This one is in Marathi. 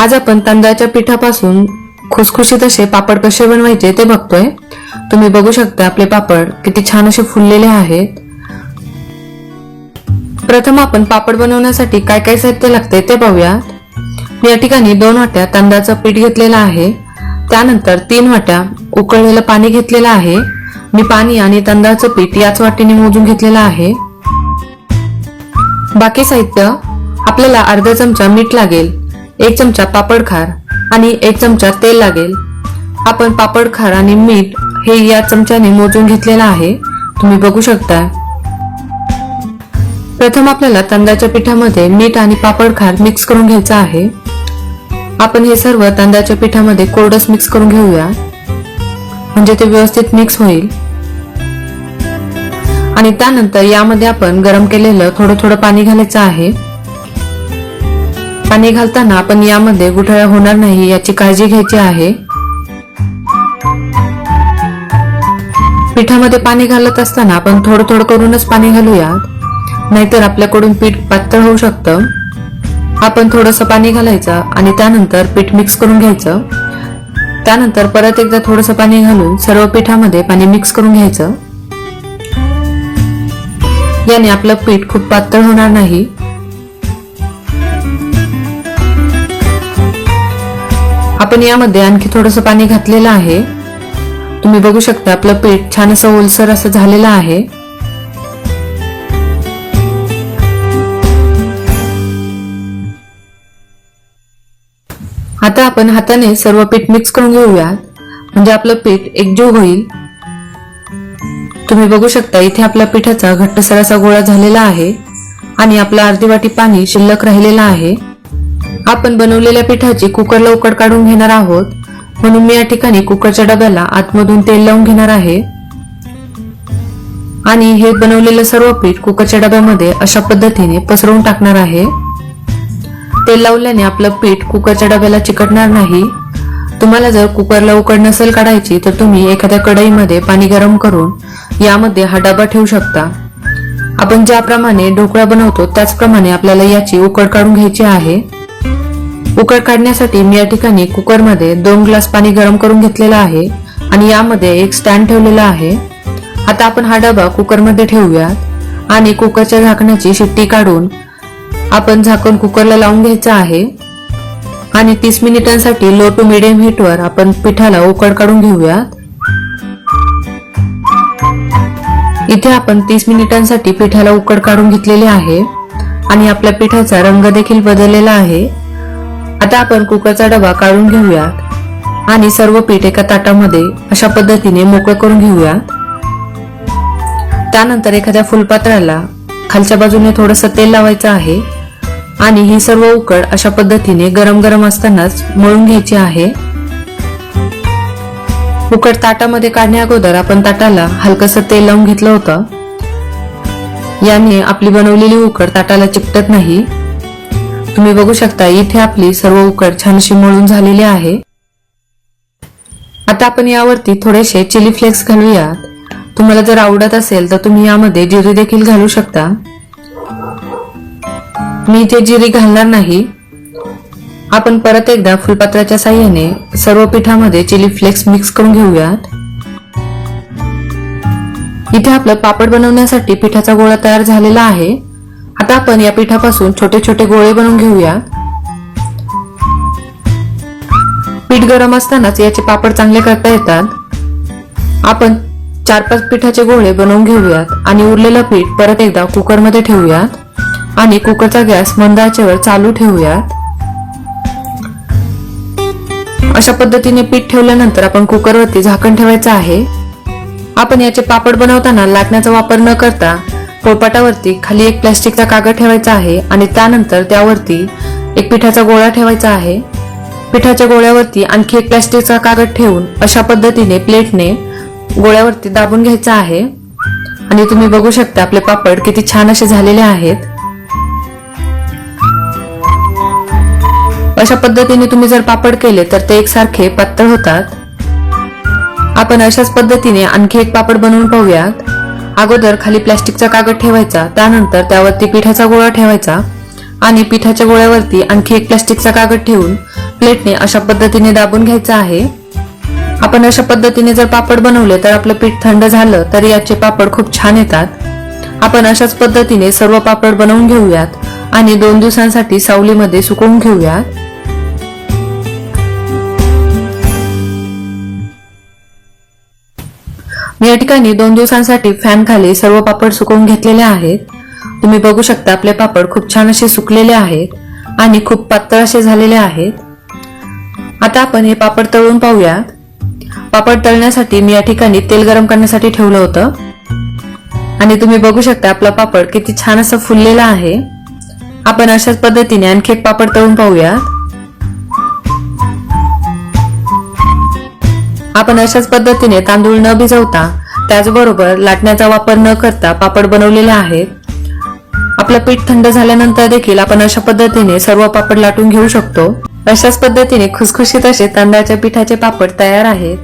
आज आपण तांदळाच्या पिठापासून खुसखुशीत असे पापड कसे बनवायचे ते बघतोय. तुम्ही बघू शकता आपले पापड किती छान असे फुललेले आहेत. प्रथम आपण पापड बनवण्यासाठी काय काय साहित्य लागते ते पाहूया मी या ठिकाणी दोन वाट्या तांदळाचं पीठ घेतलेलं आहे. त्यानंतर तीन वाट्या उकळलेलं पाणी घेतलेलं आहे. मी पाणी आणि तांदळाचं पीठ याच वाटीने मोजून घेतलेलं आहे. बाकी साहित्य आपल्याला अर्धा चमचा मीठ लागेल. एक चमचा पापड खार आणि एक चमचा तेल लागेल. आपण पापड खार आणि मीठ हे या चमच्याने मोजून घेतलेलं आहे. तुम्ही बघू शकता. प्रथम आपल्याला तांदळाच्या पिठामध्ये मीठ आणि पापड खार मिक्स करून घ्यायचं आहे. आपण हे सर्व तांदळाच्या पिठामध्ये कोरडस मिक्स करून घेऊया. म्हणजे ते व्यवस्थित मिक्स होईल. आणि त्यानंतर यामध्ये आपण गरम केलेलं थोडं थोडं पाणी घालायचं आहे. पाणी घालताना आपण यामध्ये गुठळ्या होणार नाही याची काळजी घ्यायची आहे. पिठामध्ये पाणी घालत असताना आपण थोडं थोडं करूनच पाणी घालूयात नाहीतर आपल्याकडून पीठ पातळ होऊ शकतं. आपण थोडस पाणी घालायचं आणि त्यानंतर पीठ मिक्स करून घ्यायचं. त्यानंतर परत एकदा थोडस पाणी घालून सर्व पिठामध्ये पाणी मिक्स करून घ्यायचं. याने आपलं पीठ खूप पातळ होणार नाही. आपण यामध्ये आणखी थोडंसं पाणी घातलेलं आहे. तुम्ही बघू शकता आपलं पीठ छान असं ओलसर असं झालेलं आहे. आता आपण हाताने सर्व पीठ मिक्स करून घेऊयात म्हणजे आपलं पीठ एकजीव होईल. तुम्ही बघू शकता इथे आपल्या पिठाचा घट्टसर असा गोळा झालेला आहे. आणि आपला अर्धी वाटी पाणी शिल्लक राहिलेला आहे. आपण बनवलेल्या पिठाची कुकरला उकड काढून घेणार आहोत. म्हणून मी या ठिकाणी कुकरच्या डब्याला आतमधून तेल लावून घेणार आहे. आणि हे बनवलेलं सर्व पीठ कुकरच्या डब्यामध्ये अशा पद्धतीने पसरवून टाकणार आहे. तेल लावल्याने आपलं पीठ कुकरच्या डब्याला चिकटणार नाही. तुम्हाला जर कुकरला उकड नसेल काढायची तर तुम्ही एखाद्या कढईमध्ये पाणी गरम करून यामध्ये हा डबा ठेवू शकता. आपण ज्याप्रमाणे ढोकळा बनवतो त्याचप्रमाणे आपल्याला याची उकड काढून घ्यायची आहे. उकड काढण्यासाठी मी या ठिकाणी कुकरमध्ये दोन ग्लास पाणी गरम करून घेतलेलं आहे आणि यामध्ये एक स्टँड ठेवलेला आहे. आता आपण हा डबा कुकरमध्ये ठेवूयात आणि कुकरच्या झाकणाची शिट्टी काढून आपण झाकण कुकरला लावून घ्यायचं आहे. आणि तीस मिनिटांसाठी लो टू मिडियम हीटवर आपण पिठाला उकड काढून घेऊयात. इथे आपण तीस मिनिटांसाठी पिठाला उकड काढून घेतलेली आहे. आणि आपल्या पिठाचा रंग देखील बदललेला आहे. आता आपण कुकरचा डबा काढून घेऊयात. आणि सर्व पीठ एका ताटामध्ये अशा पद्धतीने मोकळं करून घेऊयात त्यानंतर एखाद्या फुलपात्राला खालच्या बाजूने थोडंसं तेल लावायचं आहे. आणि ही सर्व उकड अशा पद्धतीने गरम गरम असतानाच मळून घ्यायची आहे. उकड ताटामध्ये काढण्या अगोदर आपण ताटाला हलकस तेल लावून घेतलं होतं. याने आपली बनवलेली उकड ताटाला चिकटत नाही. तुम्ही बघू शकता इथे आपली सर्व उकड छानशी मळून झालेली आहे. आता आपण यावरती थोडेसे चिली फ्लेक्स घालूयात तुम्हाला जर आवडत असेल तर तुम्ही यामध्ये जिरे देखील घालू शकता. मी इथे जिरी घालणार नाही. आपण परत एकदा फुलपात्राच्या साह्याने सर्व पिठामध्ये चिली फ्लेक्स मिक्स करून घेऊयात. इथे आपलं पापड बनवण्यासाठी पिठाचा गोळा तयार झालेला आहे. आता आपण या पिठापासून छोटे छोटे गोळे बनवून घेऊया. पीठ गरम असतानाच याचे पापड चांगले करता येतात. आपण चार पाच पिठाचे गोळे बनवून घेऊयात आणि उरलेलं पीठ परत एकदा कुकरमध्ये ठेवूयात आणि कुकरचा गॅस मंद आचेवर चालू ठेवूयात. अशा पद्धतीने पीठ ठेवल्यानंतर आपण कुकरवरती झाकण ठेवायचं आहे. आपण याचे पापड बनवताना लाटण्याचा वापर न करता पोळपाटावरती खाली एक प्लॅस्टिकचा कागद ठेवायचा आहे आणि त्यानंतर त्यावरती एक पिठाचा गोळा ठेवायचा आहे. पिठाच्या गोळ्यावरती आणखी एक प्लॅस्टिकचा कागद ठेवून अशा पद्धतीने प्लेटने गोळ्यावरती दाबून घ्यायचा आहे. आणि तुम्ही बघू शकता आपले पापड किती छान असे झालेले आहेत. अशा पद्धतीने तुम्ही जर पापड केले तर ते एकसारखे पातळ होतात. आपण अशाच पद्धतीने आणखी एक पापड बनवून पाहूयात. अगोदर खाली प्लॅस्टिकचा कागद ठेवायचा त्यानंतर त्यावरती पिठाचा गोळा ठेवायचा आणि पिठाच्या गोळ्यावरती आणखी एक प्लॅस्टिकचा कागद ठेवून प्लेटने अशा पद्धतीने दाबून घ्यायचं आहे. आपण अशा पद्धतीने जर पापड बनवले तर आपलं पीठ थंड झालं तर याचे पापड खूप छान येतात. आपण अशाच पद्धतीने सर्व पापड बनवून घेऊयात आणि दोन दिवसांसाठी सावलीमध्ये सुकवून घेऊयात. मी या ठिकाणी दोन दिवसांसाठी फॅन खाली सर्व पापड सुकवून घेतलेले आहेत. तुम्ही बघू शकता आपले पापड खूप छान असे सुकलेले आहेत आणि खूप पातळ असे झालेले आहेत. आता आपण हे पापड तळून पाहूयात पापड तळण्यासाठी मी या ठिकाणी तेल गरम करण्यासाठी ठेवलं होतं. आणि तुम्ही बघू शकता आपला पापड किती छान असं फुललेला आहे. आपण अशाच पद्धतीने आणखी एक पापड तळून पाहूयात आपण अशाच पद्धतीने तांदूळ न भिजवता त्याचबरोबर लाटण्याचा वापर न करता पापड बनवलेले आहेत. आपलं पीठ थंड झाल्यानंतर देखील आपण अशा पद्धतीने सर्व पापड लाटून घेऊ शकतो. अशाच पद्धतीने खुसखुशीत असे तांदळाच्या पिठाचे पापड तयार आहेत.